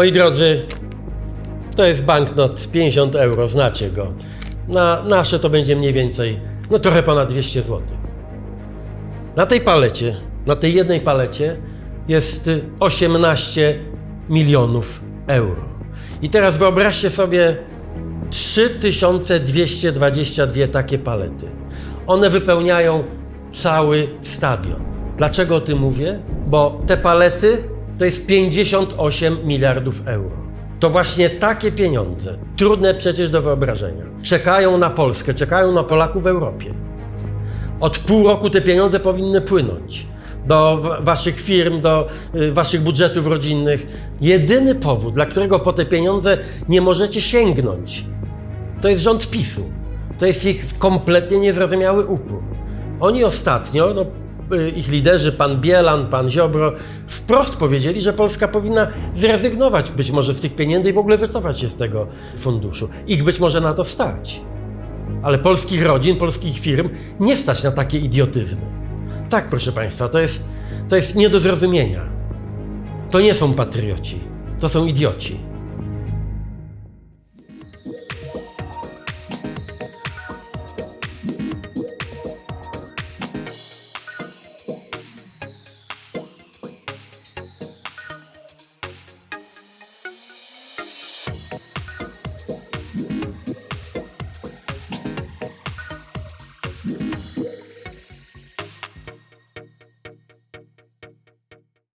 Moi drodzy, to jest banknot 50 euro, znacie go. Na nasze to będzie mniej więcej, no trochę ponad 200 zł. Na tej palecie, na tej jednej palecie jest y, 18 milionów euro. I teraz wyobraźcie sobie 3222 takie palety. One wypełniają cały stadion. Dlaczego o tym mówię? Bo te palety to jest 58 miliardów euro. To właśnie takie pieniądze, trudne przecież do wyobrażenia, czekają na Polskę, czekają na Polaków w Europie. Od pół roku te pieniądze powinny płynąć do wa- waszych firm, do y, waszych budżetów rodzinnych. Jedyny powód, dla którego po te pieniądze nie możecie sięgnąć, to jest rząd PiSu. To jest ich kompletnie niezrozumiały upór. Oni ostatnio, no, ich liderzy, pan Bielan, pan Ziobro, wprost powiedzieli, że Polska powinna zrezygnować być może z tych pieniędzy i w ogóle wycofać się z tego funduszu. Ich być może na to stać. Ale polskich rodzin, polskich firm nie stać na takie idiotyzmy. Tak, proszę Państwa, to jest, to jest nie do zrozumienia. To nie są patrioci, to są idioci.